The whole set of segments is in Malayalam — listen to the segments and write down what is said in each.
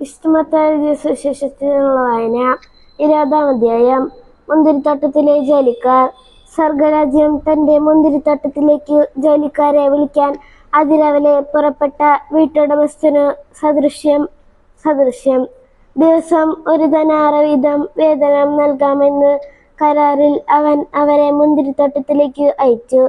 വിഷ്ണുമത്തായ സുശേഷത്തിനുള്ള വായന ഇരുപതാം അധ്യായം മുന്തിരിത്തോട്ടത്തിലെ ജോലിക്കാർ. സ്വർഗരാജ്യം തന്റെ മുന്തിരിത്തോട്ടത്തിലേക്ക് ജോലിക്കാരെ വിളിക്കാൻ അതിരാവിലെ പുറപ്പെട്ട വീട്ടുടമസ്ഥന് സദൃശ്യം സദൃശ്യം. ദിവസം ഒരു ധനാറ വീതം വേതനം നൽകാമെന്ന് കരാറിൽ അവൻ അവരെ മുന്തിരിത്തോട്ടത്തിലേക്ക് അയച്ചു.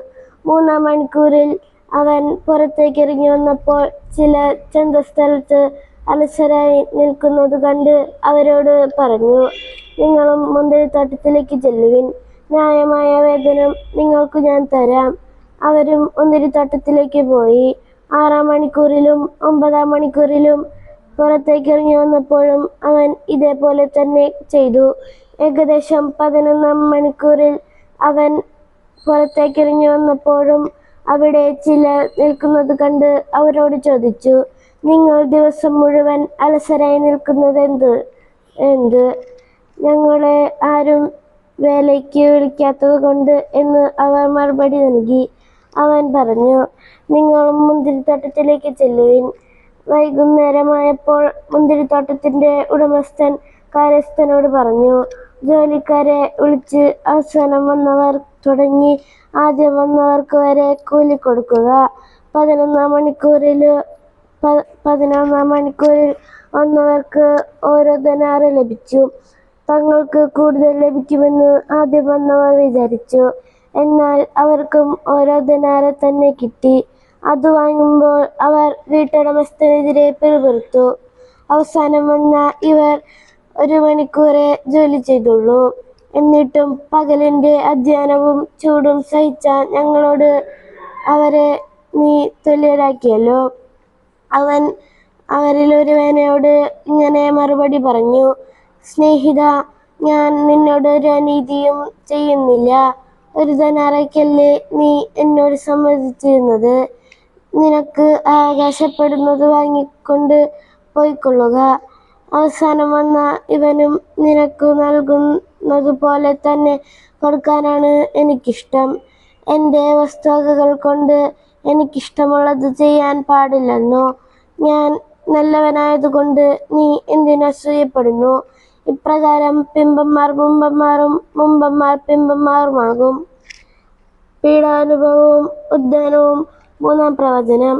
മൂന്നാം മണിക്കൂറിൽ അവൻ പുറത്തേക്കിറങ്ങി വന്നപ്പോൾ ചില ചന്തസ്ഥലത്ത് അലസരായി നിൽക്കുന്നത് കണ്ട് അവരോട് പറഞ്ഞു നിങ്ങളും മുന്തിരിത്തോട്ടത്തിലേക്ക് ചെല്ലുവിൻ. ന്യായമായ വേതനം നിങ്ങൾക്ക് ഞാൻ തരാം. അവരും മുന്തിരിത്തോട്ടത്തിലേക്ക് പോയി. ആറാം മണിക്കൂറിലും ഒമ്പതാം മണിക്കൂറിലും പുറത്തേക്ക് ഇറങ്ങി വന്നപ്പോഴും അവൻ ഇതേപോലെ തന്നെ ചെയ്തു. ഏകദേശം പതിനൊന്നാം മണിക്കൂറിൽ അവൻ പുറത്തേക്ക് ഇറങ്ങി വന്നപ്പോഴും അവിടെ ചില നിൽക്കുന്നത് കണ്ട് അവരോട് ചോദിച്ചു നിങ്ങൾ ദിവസം മുഴുവൻ അലസരായി നിൽക്കുന്നത് എന്ത്? എന്ത്? ഞങ്ങളെ ആരും വേലയ്ക്ക് വിളിക്കാത്തത് കൊണ്ട് എന്ന് അവർ മറുപടി നൽകി. അവൻ പറഞ്ഞു നിങ്ങളും മുന്തിരിത്തോട്ടത്തിലേക്ക് ചെല്ലുവിൻ. വൈകുന്നേരമായപ്പോൾ മുന്തിരിത്തോട്ടത്തിന്റെ ഉടമസ്ഥൻ കാര്യസ്ഥനോട് പറഞ്ഞു ജോലിക്കാരെ വിളിച്ച് അവസാനം വന്നവർ തുടങ്ങി. ആദ്യം വന്നവർക്ക് വരെ കൂലി കൊടുക്കുക. പതിനൊന്നാം മണിക്കൂറിൽ പതിനൊന്നാം മണിക്കൂറിൽ വന്നവർക്ക് ഓരോ ധനാറ് ലഭിച്ചു. തങ്ങൾക്ക് കൂടുതൽ ലഭിക്കുമെന്ന് ആദ്യം വന്നവർ വിചാരിച്ചു. എന്നാൽ അവർക്കും ഓരോ ധനാറ് തന്നെ കിട്ടി. അത് വാങ്ങുമ്പോൾ അവർ വീട്ടുടമസ്ഥനെതിരെ പിറുപിറുത്തു. അവസാനം വന്ന ഇവർ ഒരു മണിക്കൂറെ ജോലി ചെയ്തുള്ളൂ. എന്നിട്ടും പകലിന്റെ അധ്യയനവും ചൂടും സഹിച്ച ഞങ്ങളോട് അവരെ നീ തുല്യരാക്കിയല്ലോ. അവൻ അവരിലൊരുവനോട് ഇങ്ങനെ മറുപടി പറഞ്ഞു സ്നേഹിത ഞാൻ നിന്നോട് ഒരു അനീതിയും ചെയ്യുന്നില്ല. ഒരു ധനാറയ്ക്കല്ലേ നീ എന്നോട് സമ്മതിച്ചിരുന്നത്? നിനക്ക് ആകാശപ്പെടുന്നത് വാങ്ങിക്കൊണ്ട് പോയിക്കൊള്ളുക. അവസാനം വന്ന ഇവനും നിനക്ക് നൽകുന്നത് പോലെ തന്നെ കൊടുക്കാനാണ് എനിക്കിഷ്ടം. എന്റെ വസ്തുവകകൾ കൊണ്ട് എനിക്കിഷ്ടമുള്ളത് ചെയ്യാൻ പാടില്ലെന്നോ? ഞാൻ നല്ലവനായതുകൊണ്ട് നീ എന്തിനു അസൂയപ്പെടുന്നു ഇപ്രകാരം പിമ്പന്മാർ മുമ്പന്മാരും മുമ്പന്മാർ പിമ്പന്മാരുമാകും. പീഡാനുഭവവും ഉദ്യാനവും മൂന്നാം പ്രവചനം.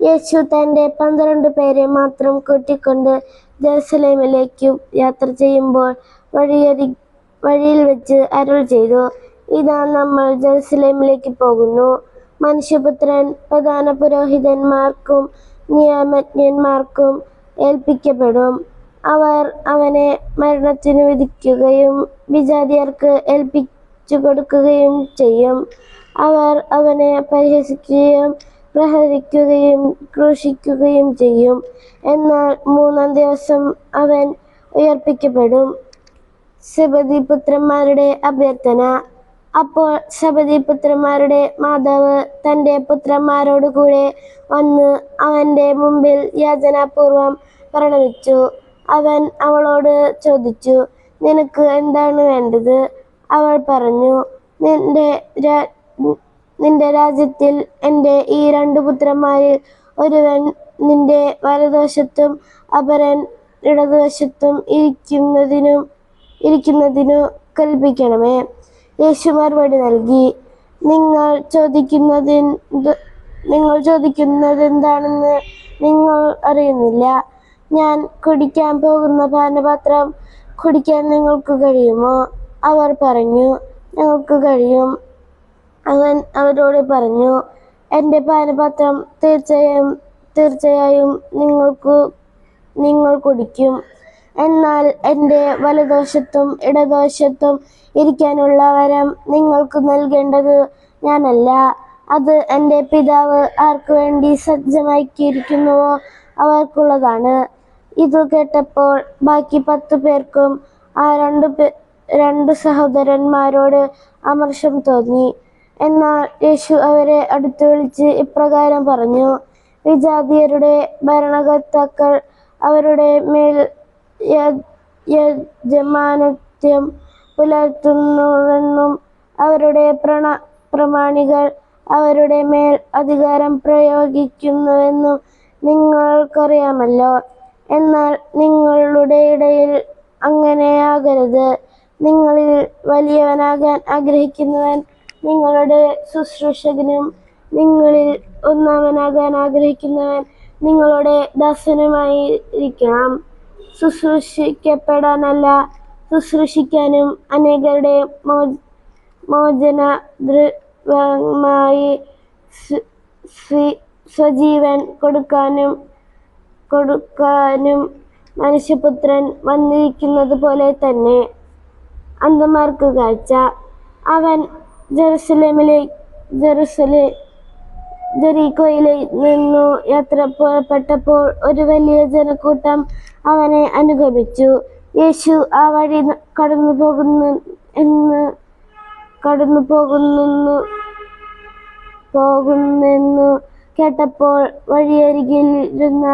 യേശു തന്റെ പന്ത്രണ്ട് പേരെ മാത്രം കൂട്ടിക്കൊണ്ട് ജെറുസലേമിലേക്കും യാത്ര ചെയ്യുമ്പോൾ വഴിയരി വഴിയിൽ വെച്ച് അരുൾ ചെയ്തു. ഇതാ നമ്മൾ ജെറുസലേമിലേക്ക് പോകുന്നു. മനുഷ്യപുത്രൻ പ്രധാന പുരോഹിതന്മാർക്കും നിയമജ്ഞന്മാർക്കും ഏൽപ്പിക്കപ്പെടും. അവർ അവനെ മരണത്തിന് വിധിക്കുകയും വിജാതിയർക്ക് ഏൽപ്പിച്ചു കൊടുക്കുകയും ചെയ്യും. അവർ അവനെ പരിഹസിക്കുകയും പ്രഹരിക്കുകയും ക്രൂശിക്കുകയും ചെയ്യും. എന്നാൽ മൂന്നാം ദിവസം അവൻ ഉയർപ്പിക്കപ്പെടും. സബദി പുത്രന്മാരുടെ അഭ്യർത്ഥന. അപ്പോൾ സബദി പുത്രന്മാരുടെ മാതാവ് തന്റെ പുത്രന്മാരോട് കൂടെ വന്ന് അവന്റെ മുമ്പിൽ യാചനാപൂർവം പ്രണമിച്ചു. അവൻ അവളോട് ചോദിച്ചു നിനക്ക് എന്താണ് വേണ്ടത്? അവൾ പറഞ്ഞു നിന്റെ നിന്റെ രാജ്യത്തിൽ എന്റെ ഈ രണ്ടു പുത്രന്മാരിൽ ഒരുവൻ നിന്റെ വലതുവശത്തും അപരൻ ഇടതുവശത്തും ഇരിക്കുന്നതിനും ഇരിക്കുന്നതിനു കൽപ്പിക്കണമേ. യേശു മറുപടി നൽകി. നിങ്ങൾ ചോദിക്കുന്നത് നിങ്ങൾ ചോദിക്കുന്നത് എന്താണെന്ന് നിങ്ങൾ അറിയുന്നില്ല. ഞാൻ കുടിക്കാൻ പോകുന്ന പാനപാത്രം കുടിക്കാൻ നിങ്ങൾക്ക് കഴിയുമോ? അവർ പറഞ്ഞു ഞങ്ങൾക്ക് കഴിയും. അവൻ അവരോട് പറഞ്ഞു എന്റെ പാനപാത്രം തീർച്ചയായും തീർച്ചയായും നിങ്ങൾക്ക് നിങ്ങൾ കുടിക്കും. എന്നാൽ എന്റെ വലദോഷത്തും ഇടദോഷത്തും ഇരിക്കാനുള്ള വരം നിങ്ങൾക്ക് നൽകേണ്ടത് ഞാനല്ല. അത് എന്റെ പിതാവ് ആർക്കു വേണ്ടി സജ്ജമാക്കിയിരിക്കുന്നുവോ അവർക്കുള്ളതാണ്. ഇത് കേട്ടപ്പോൾ ബാക്കി പത്തു പേർക്കും ആ രണ്ടു രണ്ടു സഹോദരന്മാരോട് അമർഷം തോന്നി. എന്നാൽ യേശു അവരെ അടുത്ത് വിളിച്ച് ഇപ്രകാരം പറഞ്ഞു വിജാതിയരുടെ ഭരണകർത്താക്കൾ അവരുടെ മേൽ യജമാനത്വം പുലർത്തുന്നുവെന്നും അവരുടെ പ്രണ പ്രമാണികൾ അവരുടെ മേൽ അധികാരം പ്രയോഗിക്കുന്നുവെന്നും നിങ്ങൾക്കറിയാമല്ലോ. എന്നാൽ നിങ്ങളുടെ ഇടയിൽ അങ്ങനെയാകരുത് നിങ്ങളിൽ വലിയവനാകാൻ ആഗ്രഹിക്കുന്നവൻ നിങ്ങളുടെ ശുശ്രൂഷകനും നിങ്ങളിൽ ഒന്നാമനാകാൻ ആഗ്രഹിക്കുന്നവൻ നിങ്ങളുടെ ദാസനുമായി ഇരിക്കണം ശുശ്രൂഷിക്കപ്പെടാനല്ല. ശുശ്രൂഷിക്കാനും അനേകരുടെ മോ മോചന സ്വ- സ്വജീവൻ കൊടുക്കാനും കൊടുക്കാനും മനുഷ്യപുത്രൻ വന്നിരിക്കുന്നത് പോലെ തന്നെ. അന്ധമാർക്ക് കാഴ്ച. അവൻ ജെറുസലേമിലെ ജെറുസലേ ജെറീക്കോയിലെ നിന്നു യാത്ര പുറപ്പെട്ടപ്പോൾ ഒരു വലിയ ജനക്കൂട്ടം അവനെ അനുഗമിച്ചു. യേശു ആ വഴി കടന്നു പോകുന്നു എന്ന് കടന്നു പോകുന്നു പോകുന്നെന്നു കേട്ടപ്പോൾ വഴിയരികിലിരുന്ന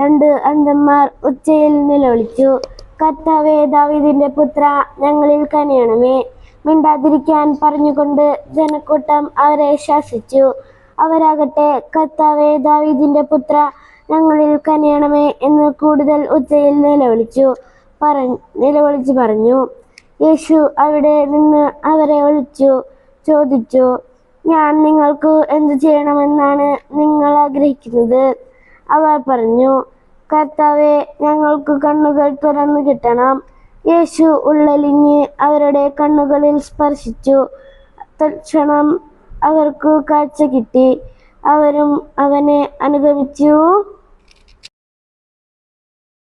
രണ്ട് അന്ധന്മാർ ഉച്ചയിൽ നിലവിളിച്ചു. കർത്താവേ ദാവീദിന്റെ പുത്ര ഞങ്ങളിൽ കനിയണമേ. മിണ്ടാതിരിക്കാൻ പറഞ്ഞുകൊണ്ട് ജനക്കൂട്ടം അവരെ ശാസിച്ചു. അവരാകട്ടെ കർത്താവേ ദാവീദിന്റെ പുത്ര ഞങ്ങളിൽ കനിയണമേ എന്ന് കൂടുതൽ ഉച്ചയിൽ നിലവിളിച്ചു പറ നിലവിളിച്ചു പറഞ്ഞു. യേശു അവിടെ നിന്ന് അവരെ വിളിച്ചു ചോദിച്ചു ഞാൻ നിങ്ങൾക്ക് എന്തു ചെയ്യണമെന്നാണ് നിങ്ങൾ ആഗ്രഹിക്കുന്നത്? അവർ പറഞ്ഞു കർത്താവെ ഞങ്ങൾക്ക് കണ്ണുകൾ തുറന്നു കിട്ടണം. യേശു ഉള്ളലിഞ്ഞ് അവരുടെ കണ്ണുകളിൽ സ്പർശിച്ചു. തൽക്ഷണം അവർക്ക് കാഴ്ച കിട്ടി. അവരും അവനെ അനുഗമിച്ചു.